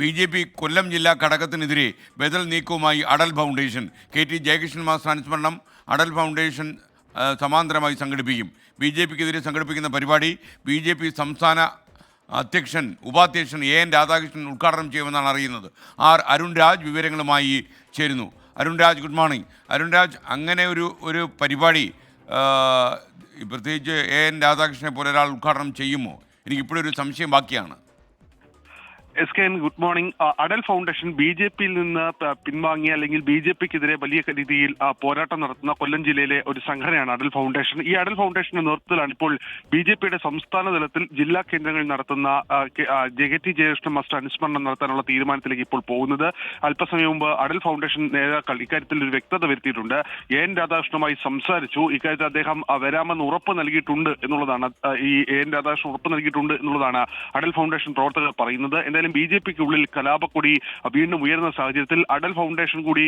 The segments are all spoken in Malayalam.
ബി ജെ പി കൊല്ലം ജില്ലാ ഘടകത്തിനെതിരെ ബദൽ നീക്കവുമായി Atal foundation. K T Jayakrishnan master അനുസ്മരണം അടൽ ഫൗണ്ടേഷൻ സമാന്തരമായി സംഘടിപ്പിക്കും. ബി ജെ പിക്കെതിരെ സംഘടിപ്പിക്കുന്ന പരിപാടി ബി ജെ പി സംസ്ഥാന അധ്യക്ഷൻ ഉപാധ്യക്ഷൻ എ എൻ രാധാകൃഷ്ണൻ ഉദ്ഘാടനം ചെയ്യുമെന്നാണ് അറിയുന്നത്. ആർ അരുൺ രാജ് വിവരങ്ങളുമായി ചേരുന്നു. Arun Raj good morning. Arun Raj അങ്ങനെ ഒരു ഒരു പരിപാടി പ്രത്യേകിച്ച് എ എൻ രാധാകൃഷ്ണനെ പോലെ ഒരാൾ ഉദ്ഘാടനം ചെയ്യുമോ? എനിക്കിപ്പോഴൊരു സംശയം ബാക്കിയാണ്. S K N good morning Atal foundation B J പിയിൽ നിന്ന് പിൻവാങ്ങിയ അല്ലെങ്കിൽ ബി ജെ പിക്കെതിരെ വലിയ രീതിയിൽ പോരാട്ടം നടത്തുന്ന കൊല്ലം ജില്ലയിലെ ഒരു സംഘടനയാണ് അടൽ ഫൗണ്ടേഷൻ ഈ അടൽ ഫൗണ്ടേഷന്റെ നേതൃത്വത്തിലാണ് ഇപ്പോൾ ബി ജെ പിയുടെ സംസ്ഥാന തലത്തിൽ ജില്ലാ കേന്ദ്രങ്ങളിൽ നടത്തുന്ന J K- T Jagathy Jayakrishnan master അനുസ്മരണം നടത്താനുള്ള തീരുമാനത്തിലേക്ക് ഇപ്പോൾ പോകുന്നത്. അല്പസമയം മുമ്പ് അടൽ ഫൗണ്ടേഷൻ നേതാക്കൾ ഇക്കാര്യത്തിൽ ഒരു വ്യക്തത വരുത്തിയിട്ടുണ്ട്. എ എൻ രാധാകൃഷ്ണനുമായി സംസാരിച്ചു. ഇക്കാര്യത്തിൽ അദ്ദേഹം വരാമെന്ന് ഉറപ്പ് നൽകിയിട്ടുണ്ട് എന്നുള്ളതാണ് ഈ എ എൻ രാധാകൃഷ്ണൻ ഉറപ്പ് നൽകിയിട്ടുണ്ട് എന്നുള്ളതാണ് അടൽ ഫൗണ്ടേഷൻ പ്രവർത്തകർ പറയുന്നത്. എന്തായാലും ബി ജെ പിക്ക് ഉള്ളിൽ കലാപക്കൊടി വീണ്ടും ഉയർന്ന സാഹചര്യത്തിൽ അടൽ ഫൗണ്ടേഷൻ കൂടി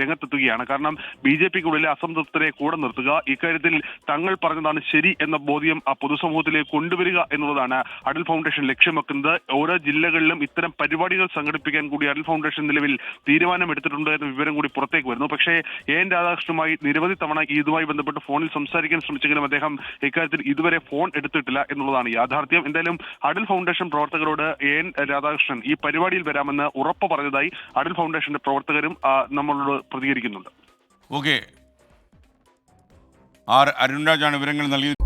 രംഗത്തെത്തുകയാണ്. കാരണം ബി ജെ പിക്ക് അസംതൃപ്തരെ കൂടെ നിർത്തുക ഇക്കാര്യത്തിൽ തങ്ങൾ പറഞ്ഞതാണ് ശരി എന്ന ബോധ്യം ആ പൊതുസമൂഹത്തിലേക്ക് കൊണ്ടുവരിക എന്നുള്ളതാണ് അടൽ ഫൗണ്ടേഷൻ ലക്ഷ്യം വെക്കുന്നത് ഓരോ ജില്ലകളിലും ഇത്തരം പരിപാടികൾ സംഘടിപ്പിക്കാൻ കൂടി അടൽ ഫൗണ്ടേഷൻ നിലവിൽ തീരുമാനമെടുത്തിട്ടുണ്ട് എന്ന വിവരം കൂടി പുറത്തേക്ക് വരുന്നു. പക്ഷേ എ എൻ രാധാകൃഷ്ണനുമായി നിരവധി തവണ ഇതുമായി ബന്ധപ്പെട്ട് ഫോണിൽ സംസാരിക്കാൻ ശ്രമിച്ചെങ്കിലും അദ്ദേഹം ഇക്കാര്യത്തിൽ ഇതുവരെ ഫോൺ എടുത്തിട്ടില്ല എന്നുള്ളതാണ് യാഥാർത്ഥ്യം. എന്തായാലും അടൽ ഫൗണ്ടേഷൻ പ്രവർത്തകരോട് എ എൻ രാധാകൃഷ്ണൻ ഈ പരിപാടിയിൽ വരാമെന്ന് ഉറപ്പ് പറഞ്ഞതായി അടൽ ഫൗണ്ടേഷന്റെ പ്രവർത്തകരും നമ്മളോട് പ്രതികരിക്കുന്നുണ്ട്. ഓക്കെ. ആർ അരുൺരാജാണ് വിവരങ്ങൾ നൽകിയത്.